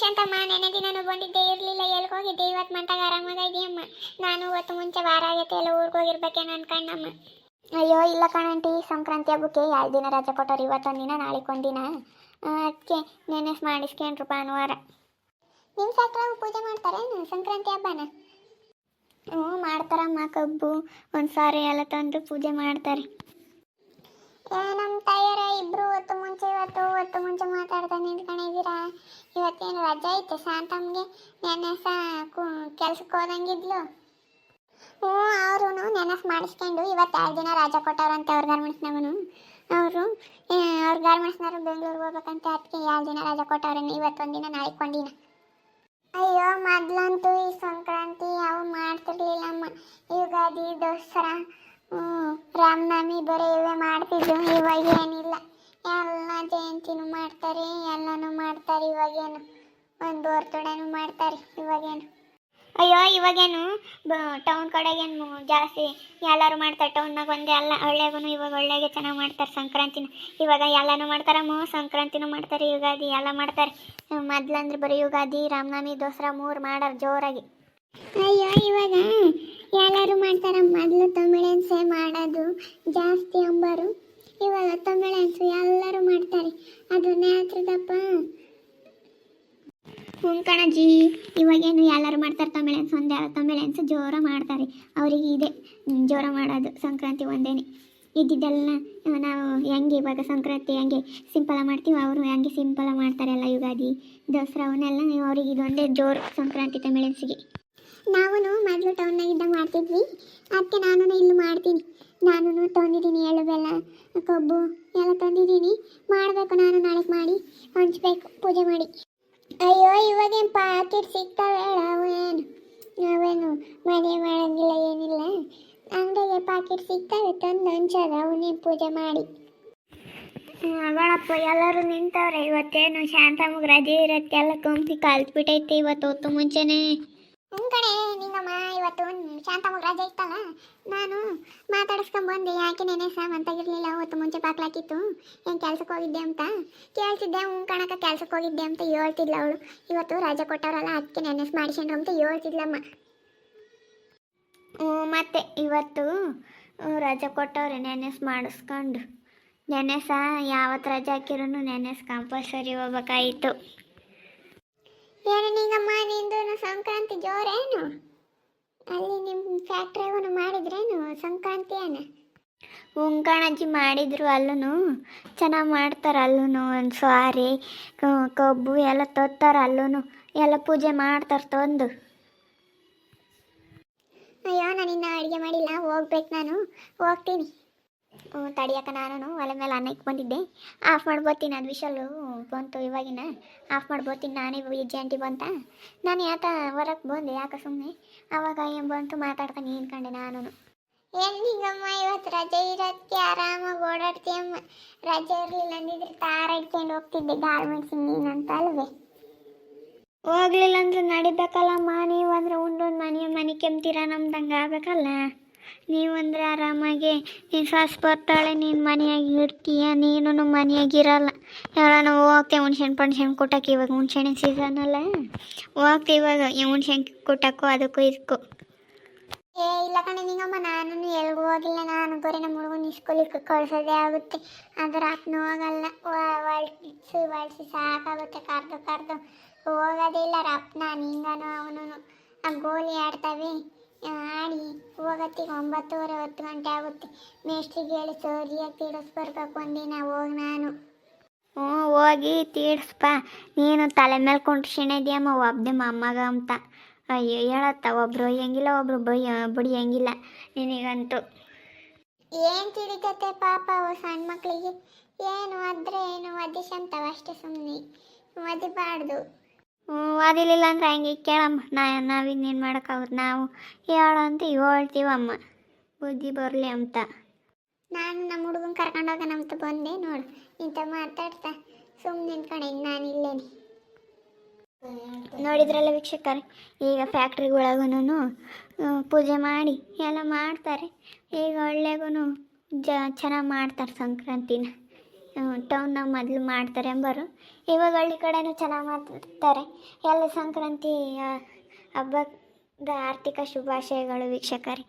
ಶಾಂತಮ್ಮ ನೆನೆ ದಿನನೂ ಬಂದಿದ್ದೆ ಇರಲಿಲ್ಲ ಎಲ್ಲಿ ಹೋಗಿದ್ದೆ? ಇವತ್ತು ಮಂಟಾಗ ಆರಾಮಾಗ ಇದೀಯಮ್ಮ. ನಾನು ಇವತ್ತು ಮುಂಚೆ ವಾರ ಆಗೈತೆ ಎಲ್ಲ ಊರಿಗೆ ಹೋಗಿರ್ಬೇಕೇನೋ ಅನ್ಕಂಡಮ್ಮ ಅಯ್ಯೋ, ಇಲ್ಲ ಕಣಂಟಿ ಸಂಕ್ರಾಂತಿ ಹಬ್ಬಕ್ಕೆ ಎರಡು ದಿನ ರಜೆ ಕೊಟ್ಟವ್ರು? ಇವತ್ತೊಂದು ದಿನ, ನಾಳೆಗೆ ಒಂದಿನ ಅದಕ್ಕೆ ನೆನೆಸ್ ಮಾಡಿಸ್ಕೊಂಡ್ರು ಭಾನುವಾರ ನಿಮ್ಮ ಶಾಸ್ತ್ರ ಪೂಜೆ ಮಾಡ್ತಾರೆ ಸಂಕ್ರಾಂತಿ ಹಬ್ಬನ? ಹ್ಞೂ, ಮಾಡ್ತಾರಮ್ಮ ಕಬ್ಬು. ಒಂದು ಸಾರಿ ಎಲ್ಲ ತಂದು ಪೂಜೆ ಮಾಡ್ತಾರೆ. ನಮ್ಮ ತಾಯಿಯರ ಇಬ್ರು ಹೊತ್ತು ಮುಂಚೆ ಇವತ್ತು ಹೊತ್ತು ಮುಂಚೆ ಮಾತಾಡ್ತಾ ನಿಂತ್ಕೊಂಡಿದ್ದೀರಾ ಇವತ್ತೇನು ರಜೆ ಐತೆ ಶಾಂತಮ್ಗೆ? ನೆನೆಸ ಕೆಲ್ಸಕ್ಕೆ ಹೋದಂಗಿದ್ಲು. ಹ್ಞೂ, ಅವರು ನೆನಸ್ ಮಾಡಿಸ್ಕೊಂಡು ಇವತ್ತು ಎರಡು ದಿನ ರಜಾ ಕೊಟ್ಟವ್ರಂತೆ ಅವ್ರ ಗಾರ್ಮೆಂಟ್ಸ್ನಾಗನು ಅವರು ಅವ್ರ ಗಾರ್ಮೆಂಟ್ಸ್ನವರು ಬೆಂಗಳೂರಿಗೆ ಹೋಗ್ಬೇಕಂತ ಅದಕ್ಕೆ ಎರಡು ದಿನ ರಜಾ ಕೊಟ್ಟವ್ರನ್ನ ಇವತ್ತೊಂದು ದಿನ ನಾಳೆಗೆ ಒಂದಿನ ಅಯ್ಯೋ, ಮೊದ್ಲಂತೂ ಈ ಸಂಕ್ರಾಂತಿ ಯಾವ ಮಾಡ್ತಿರ್ಲಿಲ್ಲಮ್ಮ. ಯುಗಾದಿ, ದಸರಾ ಹ್ಮ್, ರಾಮನವಮಿ ಬರೀ ಇವೇ ಮಾಡ್ತಿದ್ವು ಇವಾಗ ಏನಿಲ್ಲ. ಎಲ್ಲ ಜಯಂತಿನೂ ಮಾಡ್ತಾರೆ ಎಲ್ಲನೂ ಮಾಡ್ತಾರೆ ಇವಾಗೇನು ಒಂದು ಬರ್ತಡೇನು ಮಾಡ್ತಾರೆ ಇವಾಗೇನು. ಅಯ್ಯೋ ಇವಾಗೇನು ಟೌನ್ ಕಡೆಗೇನು ಜಾಸ್ತಿ ಎಲ್ಲರೂ ಮಾಡ್ತಾರೆ ಟೌನ್ನಾಗ ಒಂದೇ ಅಲ್ಲ ಹಳ್ಳ್ಯಾಗೂ ಇವಾಗ ಒಳ್ಳೆಗೆ ಚೆನ್ನಾಗಿ ಮಾಡ್ತಾರೆ ಸಂಕ್ರಾಂತಿನ. ಇವಾಗ ಎಲ್ಲನೂ ಮಾಡ್ತಾರಮ್ಮ ಸಂಕ್ರಾಂತಿನೂ ಮಾಡ್ತಾರೆ ಯುಗಾದಿ ಎಲ್ಲ ಮಾಡ್ತಾರೆ. ಮೊದ್ಲಂದ್ರೆ ಬರೀ ಯುಗಾದಿ ರಾಮನವಮಿ ದಸರಾ ಮೂರು ಮಾಡಾರ ಜೋರಾಗಿ. ಅಯ್ಯೋ ಇವಾಗ ಎಲ್ಲರೂ ಮಾಡ್ತಾರ ಮೊದಲು ತಮಿಳೆನ್ಸೇ ಮಾಡೋದು ಜಾಸ್ತಿ ಅಂಬಾರು. ಇವಾಗ ತಮಿಳೆನ್ಸು ಎಲ್ಲರೂ ಮಾಡ್ತಾರೆ. ಅದು ನ್ಯಾತ್ರದಪ್ಪ ಹ್ಞೂ ಕಣಜ್ಜಿ ಇವಾಗೇನು ಎಲ್ಲರೂ ಮಾಡ್ತಾರೆ ತಮಿಳೆನ್ಸ್ ಒಂದೇ ತಮಿಳೆನ್ಸ್ ಜೋರ ಮಾಡ್ತಾರೆ. ಅವರಿಗೆ ಇದೆ. ಜೋರ ಮಾಡೋದು. ಸಂಕ್ರಾಂತಿ ಒಂದೇನೆ. ಇದ್ದಿದ್ದೆಲ್ಲ ನಾವು ಹೆಂಗೆ ಇವಾಗ ಸಂಕ್ರಾಂತಿ ಹೆಂಗೆ ಸಿಂಪಲ ಮಾಡ್ತೀವಿ, ಅವರು ಹೆಂಗೆ ಸಿಂಪಲ ಮಾಡ್ತಾರಲ್ಲ ಯುಗಾದಿ, ದಸರಾ, ಅವನ್ನೆಲ್ಲ ಅವ್ರಿಗೆ ಇದೊಂದೇ ಜೋರು ಸಂಕ್ರಾಂತಿ ತಮಿಳೆನ್ಸಿಗೆ ನಾವು ಮೊದಲು ಟೌನ್ನಾಗಿದ್ದ ಮಾಡ್ತಿದ್ವಿ. ಅದಕ್ಕೆ ನಾನು ಇಲ್ಲಿ ಮಾಡ್ತೀನಿ. ನಾನು ತಂದಿದ್ದೀನಿ ಎಳ್ಳು ಬೆಲ್ಲ, ಕಬ್ಬು ಎಲ್ಲ ತಂದಿದ್ದೀನಿ. ಮಾಡಬೇಕು ನಾನು ನಾಳೆ ಮಾಡಿ, ಹಂಚ್ಬೇಕು, ಪೂಜೆ ಮಾಡಿ. ಅಯ್ಯೋ, ಇವಾಗೇನು ಪಾಕೆಟ್ ಸಿಗ್ತಾವೆ ಅವೇನು? ನಾವೇನು ಮನೆ ಮಾಡಂಗಿಲ್ಲ, ಏನಿಲ್ಲ. ಅಂಗಡಿಗೆ ಪಾಕೆಟ್ ಸಿಗ್ತಾವೆ, ತಂದು ಹಂಚದ, ಅವನೇನು ಪೂಜೆ ಮಾಡಿ. ಅವಳಪ್ಪ, ಎಲ್ಲರೂ ನಿಂತವ್ರೆ. ಇವತ್ತೇನು ಶಾಂತಮ್ಮಗೆ ರಜೆ ಇರುತ್ತೆ, ಎಲ್ಲ ಕಂಪಿ ಕಲ್ತ್ಬಿಟ್ಟೈತೆ ಇವತ್ತು, ಹೊತ್ತು ಮುಂಚೆನೇ. ಹ್ಞೂ ಕಣೆ ನಿಂಗಮ್ಮ ಇವತ್ತು ಶಾಂತಮ್ಮಗೆ ರಜೆ ಇತ್ತಲ್ಲ, ನಾನು ಮಾತಾಡಿಸ್ಕೊಂಬಂದು, ಯಾಕೆ ನೆನೆ ಸಾಮಂತಾಗಿರ್ಲಿಲ್ಲ ಅವತ್ತು ಮುಂಚೆ ಬಾಕ್ಲಾಕಿತ್ತು. ಏನು ಕೆಲ್ಸಕ್ಕೆ ಹೋಗಿದ್ದೆ ಅಂತ? ಕೇಳ್ತಿದ್ದೆ, ಹ್ಞೂ ಕಣಕ ಕೆಲ್ಸಕ್ಕೆ ಹೋಗಿದ್ದೆ ಅಂತ ಹೇಳ್ತಿದ್ಲ ಅವಳು. ಇವತ್ತು ರಜೆ ಕೊಟ್ಟವ್ರಲ್ಲ ಅದಕ್ಕೆ ನೆನೆಸ್ ಮಾಡಿಸ್ಕೊಂಡ್ರು ಅಂತ ಹೇಳ್ತಿದ್ಲಮ್ಮ. ಹ್ಞೂ, ಮತ್ತೆ ಇವತ್ತು ರಜೆ ಕೊಟ್ಟವ್ರೆ ನೆನೆಸ್ ಮಾಡಿಸ್ಕೊಂಡು. ನೆನೆಸ ಯಾವತ್ತು ರಜೆ ಹಾಕಿರೂ ನೆನೆಸ್ ಕಂಪಲ್ಸರಿ ಹೋಗ್ಬೇಕಾಯಿತು. ಏನು ನಿಂಗಮ್ಮ ನಿಂದು ಸಂಕ್ರಾಂತಿ ಜೋರೇನು ಅಲ್ಲಿ ನಿಮ್ಮ ಫ್ಯಾಕ್ಟ್ರಿಗೂ ಮಾಡಿದ್ರೇನು? ಸಂಕ್ರಾಂತಿಯನ್ನ ಉಂಕಣಜ್ಜಿ ಮಾಡಿದ್ರು ಅಲ್ಲೂ ಚೆನ್ನಾಗಿ ಮಾಡ್ತಾರೆ ಅಲ್ಲೂ ಒಂದು ಸ್ವಾರಿ ಕಬ್ಬು ಎಲ್ಲ ತೊತ್ತಾರೆ ಅಲ್ಲೂ ಎಲ್ಲ ಪೂಜೆ ಮಾಡ್ತಾರೆ ತಂದು. ಅಯ್ಯೋ ನಾನು ನಿನ್ನ ಅಡುಗೆ ಮಾಡಿಲ್ಲ ಹೋಗ್ಬೇಕು ನಾನು ಹೋಗ್ತೀನಿ. ಹ್ಞೂ ತಡಿಯಕ್ಕ ನಾನು ಒಲೆ ಮೇಲೆ ಅನ್ನ ಬಂದಿದ್ದೆ. ಆಫ್ ಮಾಡ್ಬೋತೀನಿ ಅದು ವಿಶಾಲು ಬಂತು ಇವಾಗಿನ. ಆಫ್ ಮಾಡ್ಬೋತೀನಿ ನಾನೇ ಈ ಆಂಟಿ ಬಂತ. ನಾನು ಯಾತ ಹೊರಕ್ಕೆ ಬಂದೆ? ಯಾಕೆ ಸುಮ್ಮನೆ ಅವಾಗ ಏನು ಬಂತು ಮಾತಾಡ್ತಾನೆ ನಿಂತ್ಕೊಂಡೆ ನಾನು ಎಲ್ಲಿಗಮ್ಮ ಇವತ್ತು ರಜೆ ಇರೋದಕ್ಕೆ ಆರಾಮಾಗಿ ಓಡಾಡ್ತೀಯಮ್ಮ ರಜೆ ಇರಲಿಲ್ಲ ಅಂದಿದ್ರೆ ತಾರ ಇಟ್ಕೊಂಡು ಹೋಗ್ತಿದ್ದೆ. ಗಾರ್ಮೆಂಟ್ಸ್ ನೀನಂತ ಅಲ್ವೇ? ಹೋಗ್ಲಿಲ್ಲ ಅಂದ್ರೆ ನಡಿಬೇಕಲ್ಲಮ್ಮ. ನೀವು ಅಂದ್ರೆ ಉಂಡೊಂದು ಮನೆ ಮನೆ ಕೆಮ್ತೀರ? ನಮ್ದಂಗೆ ಆಗ್ಬೇಕಲ್ಲ. ನೀವಂದ್ರೆ ಆರಾಮಾಗಿ. ನೀನು ಸಾಸ್ ಬರ್ತಾಳೆ, ನೀನು ಮನೆಯಾಗಿ ಇರ್ತೀಯ. ನೀನು ಮನೆಯಾಗಿರಲ್ಲ ಹೇಳೋಣ ಹೋಗ್ತೇವೆ ಹುಣ್ಸೆಹಣ್ಣು ಪಣ್ಸೆಹಣ್ಣು ಕೊಟ್ಟಕ್ಕೆ ಇವಾಗ ಹುಣ್ಸೆಣ್ಣ ಸೀಸನ್ ಅಲ್ಲ. ಹೋಗ್ತೀವಿ ಇವಾಗ, ಈ ಹುಣ್ಸೆಹಣ್ಣು ಕೊಟ್ಟಕ್ಕೂ ಅದಕ್ಕೂ ಇದಕ್ಕೂ. ಏ, ಇಲ್ಲ ಕಣೆ, ನಿಂಗಮ್ಮ ನಾನು ಎಲ್ಗೂ ಹೋಗಿಲ್ಲ. ನಾನು ಬರೀ ನಮ್ಮ ಹುಡುಗನ ಸ್ಕೂಲಿಗೆ ಕಳ್ಸೋದೇ ಆಗುತ್ತೆ. ಅದ್ರ ಆತ್ನ ಹೋಗಲ್ಲ. ವಳ್ಸಿ ವಳ್ಸಿ ಸಾಕಾಗುತ್ತೆ. ಕರ್ದು ಕರ್ದು ಹೋಗೋದೇ ಇಲ್ಲ. ರಪ್ನ ನಿಂಗನು ಅವನು ಗೋಲಿ ಆಡ್ತವೆ. ಆಡಿ ಹೋಗತ್ತಿಗೆ ಒಂಬತ್ತುವರೆ ಹತ್ತು ಗಂಟೆ ಆಗುತ್ತೆ. ಮೇಸ್ಟ್ರಿಗೆ ಹೇಳಿ ಸರಿಯಾಗಿ ತೀಡಿಸ್ಬರ್ಬೇಕು ಒಂದಿನ ಹೋಗಿ ನಾನು. ಹ್ಞೂ, ಹೋಗಿ ತೀಡ್ಸ್ಪ. ನೀನು ತಲೆ ಮೇಲೆ ಕುಂಟ್ಸಿಣಿದ್ಯಮ್ಮ ಒಬ್ಬದೆ ಮೊಮ್ಮಗ ಅಂತ. ಅಯ್ಯೋ, ಹೇಳತ್ತ, ಒಬ್ರು ಒಯ್ಯಂಗಿಲ್ಲ, ಒಬ್ರು ಬಯ್ಯ ಬಡಿಯಂಗಿಲ್ಲ ನಿನಗಂತೂ. ಏನು ತಿಳಿತತೆ ಪಾಪ ಅವು ಸಣ್ಣ ಮಕ್ಕಳಿಗೆ ಏನು ಅದ್ರೆ ಏನು ಒದಿಸಂತವ ಅಷ್ಟೇ ಸುಮ್ಮನೆ ಮದ್ಯಬಾರ್ದು ಓದಿಲಿಲ್ಲ ಅಂದ್ರೆ ಹಂಗೆ ಕೇಳಮ್ಮ. ನಾ ನಾವಿನ್ನೇನು ಮಾಡೋಕ್ಕಾಗುತ್ತೆ ನಾವು ಹೇಳು ಅಂತ ಹೇಳ್ತೀವಮ್ಮ. ಬುದ್ಧಿ ಬರಲಿ ಅಂತ. ನಾನು ನಮ್ಮ ಹುಡುಗನ ಕರ್ಕೊಂಡೋಗ ಅಂತ ಬಂದೆ ನೋಡು. ಇಂಥ ಮಾತಾಡ್ತಾ ಸುಮ್ಮನೆ ನಿಂತ್ಕೊಂಡೆ. ನಾನು ಇಲ್ಲೇನೆ. ನೋಡಿದ್ರಲ್ಲ ವೀಕ್ಷಕರೇ ಈಗ ಫ್ಯಾಕ್ಟ್ರಿಗಳಗೂ ಪೂಜೆ ಮಾಡಿ ಎಲ್ಲ ಮಾಡ್ತಾರೆ. ಈಗ ಒಳ್ಳೆಗೂ ಜ ಚೆನ್ನಾಗಿ ಮಾಡ್ತಾರೆ ಸಂಕ್ರಾಂತಿನ. ಟೌನ್ನಾಗ ಮೊದಲು ಮಾಡ್ತಾರೆ ಎಂಬರು ಇವಾಗ ಹಳ್ಳಿ ಕಡೆನೂ ಚೆನ್ನಾಗಿ ಮಾಡ್ತಾರೆ. ಎಲ್ಲ ಸಂಕ್ರಾಂತಿ ಹಬ್ಬದ ಆರ್ಥಿಕ ಶುಭಾಶಯಗಳು ವೀಕ್ಷಕರೇ.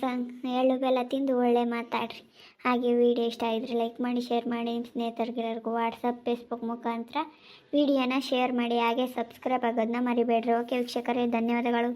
ಸಂ ಎಳ್ಳು ಬೆಲ್ಲ ತಿಂದು ಒಳ್ಳೆ ಮಾತಾಡ್ರಿ. ಹಾಗೆ ವಿಡಿಯೋ ಇಷ್ಟ ಆಗಿದ್ರೆ ಲೈಕ್ ಮಾಡಿ ಶೇರ್ ಮಾಡಿ. ನಿಮ್ಮ ಸ್ನೇಹಿತರಿಗೆಲ್ಲರಿಗೂ ವಾಟ್ಸಪ್ ಫೇಸ್ಬುಕ್ ಮುಖಾಂತರ ವಿಡಿಯೋನ ಶೇರ್ ಮಾಡಿ. ಹಾಗೆ ಸಬ್ಸ್ಕ್ರೈಬ್ ಆಗೋದನ್ನ ಮರಿಬೇಡ್ರಿ. ಓಕೆ ವೀಕ್ಷಕರೇ, ಧನ್ಯವಾದಗಳು.